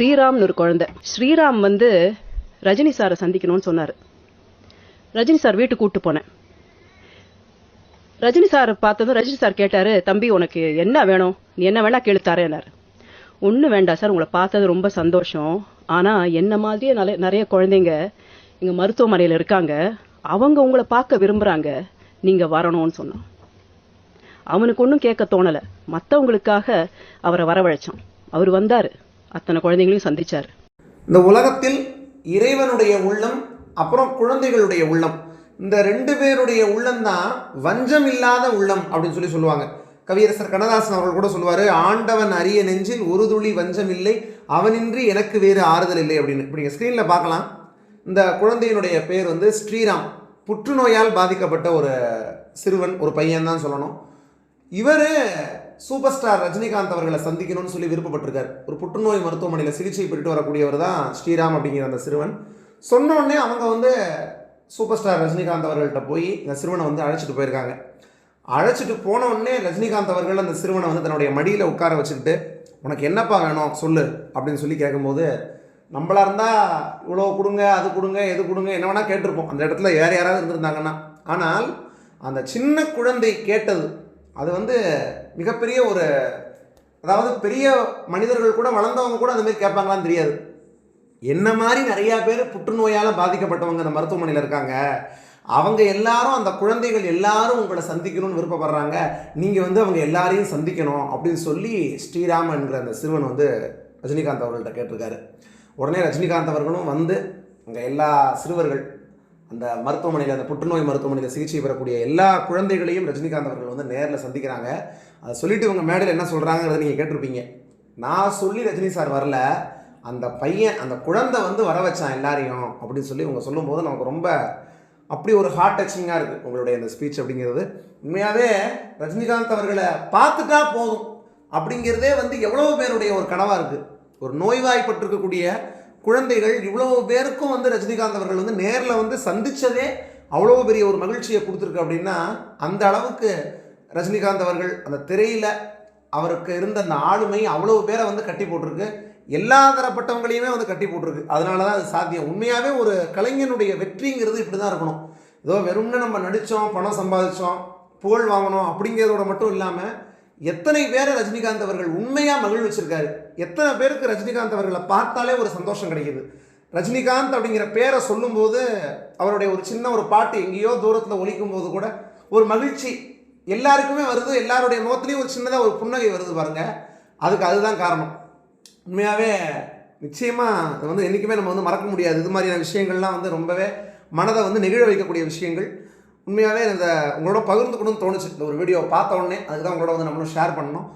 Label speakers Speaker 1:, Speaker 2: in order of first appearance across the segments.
Speaker 1: ஸ்ரீராம்னு ஒரு குழந்தை. ஸ்ரீராம் வந்து ரஜினி சாரை சந்திக்கணும்னு சொன்னார். ரஜினி சார் வீட்டுக்கு கூப்பிட்டு போனேன். ரஜினி சார் பார்த்ததும் ரஜினி சார் கேட்டாரு தம்பி உனக்கு என்ன வேணும்? நீ என்ன வேணா கேளு தரேன்னாரு ஒன்றும் வேண்டாம் சார் உங்களை பார்த்தது ரொம்ப சந்தோஷம். ஆனால் என்ன மாதிரியே நிறைய நிறைய குழந்தைங்க இங்கே மருத்துவமனையில் இருக்காங்க. அவங்க உங்களை பார்க்க விரும்புறாங்க. நீங்கள் வரணும்னு சொன்னான். அவனுக்கு ஒன்றும் கேட்க தோணலை. மற்றவங்களுக்காக அவரை வரவழைச்சான். அவர் வந்தார். அத்தனை குழந்தைங்களையும் சந்தித்தார்
Speaker 2: இந்த உலகத்தில் இறைவனுடைய உள்ளம் அப்புறம் குழந்தைகளுடைய உள்ளம். இந்த ரெண்டு பேருடைய உள்ளம் தான் வஞ்சம் இல்லாத உள்ளம் அப்படின்னு சொல்லி சொல்லுவாங்க. கவியரசர் கண்ணதாசன் அவர்கள் கூட சொல்லுவார் ஆண்டவன் அரிய நெஞ்சில் ஒரு துளி வஞ்சம் இல்லை அவனின்றி எனக்கு வேறு ஆறுதல் இல்லை அப்படின்னு. இப்போ நீங்கள் ஸ்க்ரீனில் பார்க்கலாம். இந்த குழந்தையினுடைய பேர் வந்து ஸ்ரீராம். புற்றுநோயால் பாதிக்கப்பட்ட ஒரு சிறுவன் ஒரு பையன் தான் சொல்லணும். இவர் சூப்பர் ஸ்டார் ரஜினிகாந்த் அவர்களை சந்திக்கணும்னு சொல்லி விருப்பப்பட்டிருக்கார். ஒரு புற்றுநோய் மருத்துவமனையில் சிகிச்சை பெற்றுட்டு வரக்கூடியவர் தான் ஸ்ரீராம் அப்படிங்கிற அந்த சிறுவன். சொன்னோடனே அவங்க வந்து சூப்பர் ஸ்டார் ரஜினிகாந்த் அவர்கள்ட்ட போய் இந்த சிறுவனை வந்து அழைச்சிட்டு போயிருக்காங்க. அழைச்சிட்டு போனவுடனே ரஜினிகாந்த் அவர்கள் அந்த சிறுவனை வந்து தன்னுடைய மடியில் உட்கார வச்சுக்கிட்டு உனக்கு என்னப்பா வேணும்? சொல்லு. அப்படின்னு சொல்லி கேட்கும்போது நம்மளாக இருந்தால் இவ்வளோ கொடுங்க அது கொடுங்க எது கொடுங்க என்ன வேணால் கேட்டிருப்போம். அந்த இடத்துல வேறு யாராவது இருந்திருந்தாங்கன்னா. ஆனால் அந்த சின்ன குழந்தை கேட்டது அது வந்து மிகப்பெரிய ஒரு அதாவது பெரிய மனிதர்கள் கூட வளர்ந்தவங்க கூட அந்த மாதிரி கேட்பாங்களான்னு தெரியாது. என்ன மாதிரி நிறையா பேர் புற்றுநோயால் பாதிக்கப்பட்டவங்க அந்த மருத்துவமனையில் இருக்காங்க. அவங்க எல்லாரும் அந்த குழந்தைகள் எல்லாரும் உங்களை சந்திக்கணும்னு விருப்பப்படுறாங்க. நீங்கள் வந்து அவங்க எல்லாரையும் சந்திக்கணும் அப்படின்னு சொல்லி ஸ்ரீராம் என்கிற அந்த சிறுவன் வந்து ரஜினிகாந்த் அவர்கள்ட்ட கேட்டிருக்காரு. உடனே ரஜினிகாந்த் அவர்களும் வந்து அங்கே எல்லா சிறுவர்கள் அந்த மருத்துவமனையில் அந்த புற்றுநோய் மருத்துவமனையில் சிகிச்சை பெறக்கூடிய எல்லா குழந்தைகளையும் ரஜினிகாந்த் அவர்கள் வந்து நேரில் சந்திக்கிறாங்க. அதை சொல்லிட்டு இவங்க மேடையில் என்ன சொல்கிறாங்கிறத நீங்கள் கேட்டிருப்பீங்க. நான் சொல்லி ரஜினி சார் வரல. அந்த பையன் அந்த குழந்தை வந்து வர வச்சான் எல்லாரையும் அப்படின்னு சொல்லி இவங்க சொல்லும்போது நமக்கு ரொம்ப அப்படி ஒரு ஹார்ட் டச்சிங்காக இருக்குது உங்களுடைய இந்த ஸ்பீச் அப்படிங்கிறது. உண்மையாகவே ரஜினிகாந்த் அவர்களை பார்த்துட்டா போதும் அப்படிங்கிறதே வந்து எவ்வளோ பேருடைய ஒரு கனவாக இருக்குது ஒரு நோய்வாய்ப்பட்டிருக்கக்கூடிய குழந்தைகள் இவ்வளோ பேருக்கும் வந்து ரஜினிகாந்த் அவர்கள் வந்து நேரில் வந்து சந்தித்ததே அவ்வளோ பெரிய ஒரு மகிழ்ச்சியை கொடுத்துருக்கு அப்படின்னா அந்த அளவுக்கு ரஜினிகாந்த் அவர்கள் அந்த திரையில் அவருக்கு இருந்த அந்த ஆளுமை அவ்வளோ பேரை வந்து கட்டி போட்டிருக்கு. எல்லா தரப்பட்டவங்களையுமே வந்து கட்டி போட்டிருக்கு. அதனால தான் அது சாத்தியம். உண்மையாகவே ஒரு கலைஞனுடைய வெற்றிங்கிறது இப்படி தான் இருக்கணும். ஏதோ வெறும்னு நம்ம நடித்தோம் பணம் சம்பாதிச்சோம் புகழ் வாங்கணும் அப்படிங்கிறதோட மட்டும் இல்லாமல் எத்தனை பேரை ரஜினிகாந்த் அவர்கள் உண்மையாக மகிழ்விச்சிருக்காரு எத்தனை பேருக்கு ரஜினிகாந்த் அவர்களை பார்த்தாலே ஒரு சந்தோஷம் கிடைக்குது? ரஜினிகாந்த் அப்படிங்கிற பேரை சொல்லும்போது அவருடைய ஒரு சின்ன ஒரு பாட்டு எங்கேயோ தூரத்தில் ஒழிக்கும் போது கூட ஒரு மகிழ்ச்சி எல்லாருக்குமே வருது. எல்லாருடைய முகத்துலேயும் ஒரு சின்னதாக ஒரு புன்னகை வருது பாருங்கள் அதுக்கு அதுதான் காரணம். உண்மையாகவே நிச்சயமாக இது வந்து என்றைக்குமே நம்ம வந்து மறக்க முடியாது. இது மாதிரியான விஷயங்கள்லாம் வந்து ரொம்பவே மனதை வந்து நெகிழ வைக்கக்கூடிய விஷயங்கள். உண்மையாகவே இந்த உங்களோட பகிர்ந்துக்கணும்னு தோணுச்சு. இந்த ஒரு வீடியோ பார்த்த உடனே அதுக்கு தான் உங்களோட வந்து நம்மளும் ஷேர் பண்ணணும்.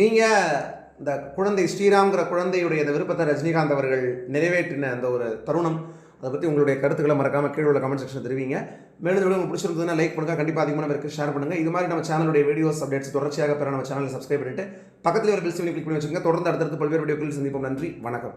Speaker 2: நீங்கள் இந்த குழந்தை ஸ்ரீராம்ங்கிற குழந்தையுடைய இந்த விருப்பத்தை ரஜினிகாந்த் அவர்கள் நிறைவேற்றின அந்த ஒரு தருணம் அதை பற்றி உங்களுடைய கருத்துக்களை மறக்காமல் கீழே உள்ள கமெண்ட் செக்ஷன் தெரிவிங்க. மேலும் உங்களுக்கு பிடிச்சிருந்ததுன்னா லைக் பண்ணுங்கள் கண்டிப்பாக அதிகமான பேருக்கு ஷேர் பண்ணுங்கள் இது மாதிரி நம்ம சேனலுடைய வீடியோஸ் அப்டேட்ஸ் தொடர்ச்சியாக பெற நம்ம சேனலை சப்ஸ்கிரைப் பண்ணிட்டு பக்கத்தில் ஒரு பில் சிவனி கிளிக் பண்ணி வச்சுக்கோங்க. தொடர்ந்து அடுத்தடுத்து பல்வேறு வீடியோக்கள் சந்திப்போம். நன்றி வணக்கம்.